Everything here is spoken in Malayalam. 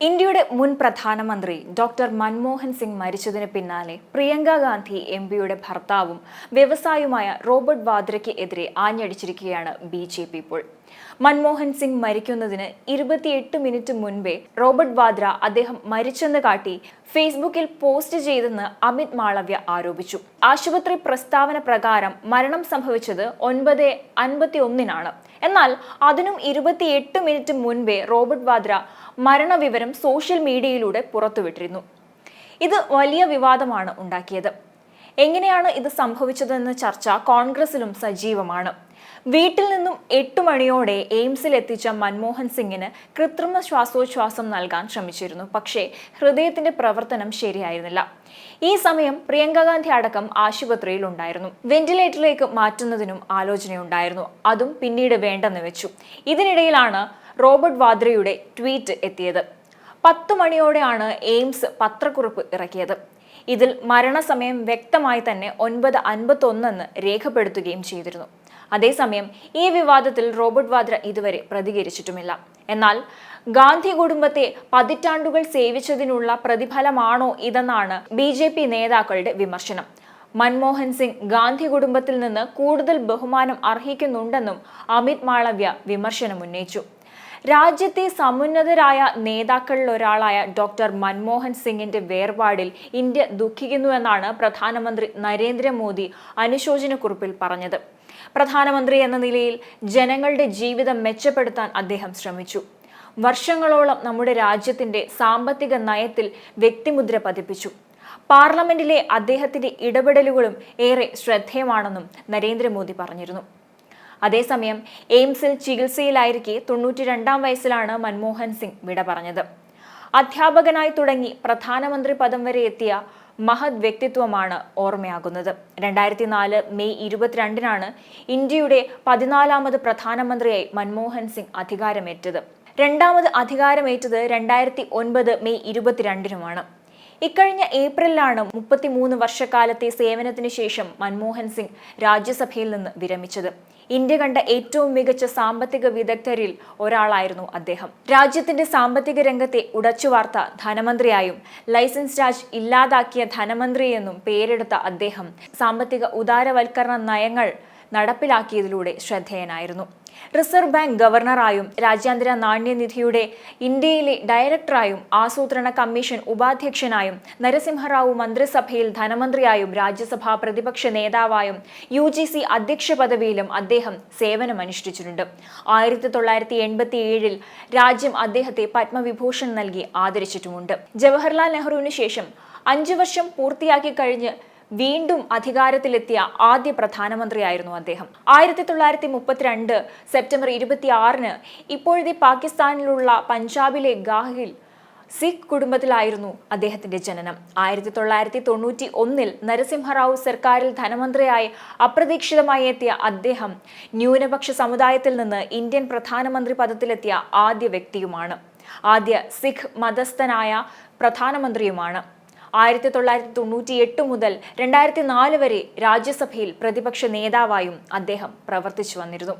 ഇന്ത്യയുടെ മുൻ പ്രധാനമന്ത്രി ഡോക്ടർ മൻമോഹൻ സിംഗ് മരിച്ചതിന് പിന്നാലെ പ്രിയങ്ക ഗാന്ധി എം പിയുടെ ഭർത്താവും വ്യവസായിയുമായ റോബർട്ട് വാദ്രയ്ക്ക് എതിരെ ആഞ്ഞടിച്ചിരിക്കുകയാണ് ബി ജെ പി ഇപ്പോൾ. മൻമോഹൻ സിംഗ് മരിക്കുന്നതിന് ഇരുപത്തിയെട്ട് മിനിറ്റ് മുൻപേ റോബർട്ട് വാദ്ര അദ്ദേഹം മരിച്ചെന്ന് കാട്ടി ഫേസ്ബുക്കിൽ പോസ്റ്റ് ചെയ്തെന്ന് അമിത് മാളവ്യ ആരോപിച്ചു. ആശുപത്രി പ്രസ്താവന പ്രകാരം മരണം സംഭവിച്ചത് ഒൻപത് അൻപത്തി ഒന്നിനാണ് എന്നാൽ അതിനും ഇരുപത്തിയെട്ട് മിനിറ്റ് മുൻപേ റോബർട്ട് വാദ്ര മരണവിവരം സോഷ്യൽ മീഡിയയിലൂടെ പുറത്തുവിട്ടിരുന്നു. ഇത് വലിയ വിവാദമാണ് ഉണ്ടാക്കിയത്. എങ്ങനെയാണ് ഇത് സംഭവിച്ചതെന്ന ചർച്ച കോൺഗ്രസിലും സജീവമാണ്. വീട്ടിൽ നിന്നും എട്ട് മണിയോടെ എയിംസിൽ എത്തിച്ച മൻമോഹൻ സിംഗിന് കൃത്രിമ ശ്വാസോച്ഛ്വാസം നൽകാൻ ശ്രമിച്ചിരുന്നു. പക്ഷേ ഹൃദയത്തിന്റെ പ്രവർത്തനം ശരിയായിരുന്നില്ല. ഈ സമയം പ്രിയങ്ക ഗാന്ധി അടക്കം ആശുപത്രിയിൽ ഉണ്ടായിരുന്നു. വെന്റിലേറ്ററിലേക്ക് മാറ്റുന്നതിനും ആലോചനയുണ്ടായിരുന്നു. അതും പിന്നീട് വേണ്ടെന്ന് വെച്ചു. ഇതിനിടയിലാണ് റോബർട്ട് വാദ്രയുടെ ട്വീറ്റ് എത്തിയത്. പത്ത് മണിയോടെയാണ് എയിംസ് പത്രക്കുറിപ്പ് ഇറക്കിയത്. ഇതിൽ മരണസമയം വ്യക്തമായി തന്നെ ഒൻപത് അൻപത്തൊന്നെന്ന് രേഖപ്പെടുത്തുകയും ചെയ്തിരുന്നു. അതേസമയം ഈ വിവാദത്തിൽ റോബർട്ട് വാദ്ര ഇതുവരെ പ്രതികരിച്ചിട്ടുമില്ല. എന്നാൽ ഗാന്ധി കുടുംബത്തെ പതിറ്റാണ്ടുകൾ സേവിച്ചതിനുള്ള പ്രതിഫലമാണോ ഇതെന്നാണ് ബി നേതാക്കളുടെ വിമർശനം. മൻമോഹൻ സിംഗ് ഗാന്ധി കുടുംബത്തിൽ നിന്ന് കൂടുതൽ ബഹുമാനം അർഹിക്കുന്നുണ്ടെന്നും അമിത് മാളവ്യ വിമർശനം ഉന്നയിച്ചു രാജ്യത്തെ സമുന്നതരായ നേതാക്കളിൽ ഒരാളായ ഡോക്ടർ മൻമോഹൻ സിംഗിന്റെ വേർപാടിൽ ഇന്ത്യ ദുഃഖിക്കുന്നുവെന്നാണ് പ്രധാനമന്ത്രി നരേന്ദ്രമോദി അനുശോചനക്കുറിപ്പിൽ പറഞ്ഞത്. പ്രധാനമന്ത്രി എന്ന നിലയിൽ ജനങ്ങളുടെ ജീവിതം മെച്ചപ്പെടുത്താൻ അദ്ദേഹം ശ്രമിച്ചു. വർഷങ്ങളോളം നമ്മുടെ രാജ്യത്തിന്റെ സാമ്പത്തിക നയത്തിൽ വ്യക്തിമുദ്ര പതിപ്പിച്ചു. പാർലമെന്റിലെ അദ്ദേഹത്തിന്റെ ഇടപെടലുകളും ഏറെ ശ്രദ്ധേയമാണെന്നും നരേന്ദ്രമോദി പറഞ്ഞിരുന്നു. അതേസമയം എയിംസിൽ ചികിത്സയിലായിരിക്കെ തൊണ്ണൂറ്റി രണ്ടാം വയസ്സിലാണ് മൻമോഹൻ സിംഗ് വിട പറഞ്ഞത്. അധ്യാപകനായി തുടങ്ങി പ്രധാനമന്ത്രി പദം വരെ എത്തിയ മഹത് വ്യക്തിത്വമാണ് ഓർമ്മയാകുന്നത്. രണ്ടായിരത്തി നാല് മെയ് ഇരുപത്തിരണ്ടിനാണ് ഇന്ത്യയുടെ പതിനാലാമത് പ്രധാനമന്ത്രിയായി മൻമോഹൻ സിംഗ് അധികാരമേറ്റത്. രണ്ടാമത് അധികാരമേറ്റത് രണ്ടായിരത്തി ഒൻപത് മെയ് ഇരുപത്തിരണ്ടിനുമാണ്. ഇക്കഴിഞ്ഞ ഏപ്രിലാണ് മുപ്പത്തിമൂന്ന് വർഷക്കാലത്തെ സേവനത്തിന് ശേഷം മൻമോഹൻ സിംഗ് രാജ്യസഭയിൽ നിന്ന് വിരമിച്ചത്. ഇന്ത്യ കണ്ട ഏറ്റവും മികച്ച സാമ്പത്തിക വിദഗ്ധരിൽ ഒരാളായിരുന്നു അദ്ദേഹം. രാജ്യത്തിന്റെ സാമ്പത്തിക രംഗത്തെ ഉടച്ചുവാർത്ത ധനമന്ത്രിയായും ലൈസൻസ് രാജ് ഇല്ലാതാക്കിയ ധനമന്ത്രിയെന്നും പേരെടുത്ത അദ്ദേഹം സാമ്പത്തിക ഉദാരവൽക്കരണ നയങ്ങൾ നടപ്പിലാക്കിയതിലൂടെ ശ്രദ്ധേയനായിരുന്നു. റിസർവ് ബാങ്ക് ഗവർണറായും രാജ്യാന്തര നാണ്യനിധിയുടെ ഇന്ത്യയിലെ ഡയറക്ടറായും ആസൂത്രണ കമ്മീഷൻ ഉപാധ്യക്ഷനായും നരസിംഹറാവു മന്ത്രിസഭയിൽ ധനമന്ത്രിയായും രാജ്യസഭാ പ്രതിപക്ഷ നേതാവായും യു ജി സി അധ്യക്ഷ പദവിയിലും അദ്ദേഹം സേവനമനുഷ്ഠിച്ചിട്ടുണ്ട്. ആയിരത്തി തൊള്ളായിരത്തി എൺപത്തി ഏഴിൽ രാജ്യം അദ്ദേഹത്തെ പത്മവിഭൂഷൺ നൽകി ആദരിച്ചിട്ടുമുണ്ട്. ജവഹർലാൽ നെഹ്റുവിന് ശേഷം അഞ്ചു വർഷം പൂർത്തിയാക്കി കഴിഞ്ഞ് വീണ്ടും അധികാരത്തിലെത്തിയ ആദ്യ പ്രധാനമന്ത്രിയായിരുന്നു അദ്ദേഹം. ആയിരത്തി തൊള്ളായിരത്തി മുപ്പത്തിരണ്ട് സെപ്റ്റംബർ ഇരുപത്തി ആറിന് ഇപ്പോഴത്തെ പാകിസ്ഥാനിലുള്ള പഞ്ചാബിലെ ഗാഹിൽ സിഖ് കുടുംബത്തിലായിരുന്നു അദ്ദേഹത്തിന്റെ ജനനം. ആയിരത്തി തൊള്ളായിരത്തി തൊണ്ണൂറ്റി ഒന്നിൽ നരസിംഹറാവു സർക്കാരിൽ ധനമന്ത്രിയായി അപ്രതീക്ഷിതമായി എത്തിയ അദ്ദേഹം ന്യൂനപക്ഷ സമുദായത്തിൽ നിന്ന് ഇന്ത്യൻ പ്രധാനമന്ത്രി പദത്തിലെത്തിയ ആദ്യ വ്യക്തിയുമാണ്. ആദ്യ സിഖ് മതസ്ഥനായ പ്രധാനമന്ത്രിയുമാണ്. ആയിരത്തി തൊള്ളായിരത്തി തൊണ്ണൂറ്റി എട്ട് മുതൽ രണ്ടായിരത്തി നാല് വരെ രാജ്യസഭയിൽ പ്രതിപക്ഷ നേതാവായും അദ്ദേഹം പ്രവർത്തിച്ചു വന്നിരുന്നു.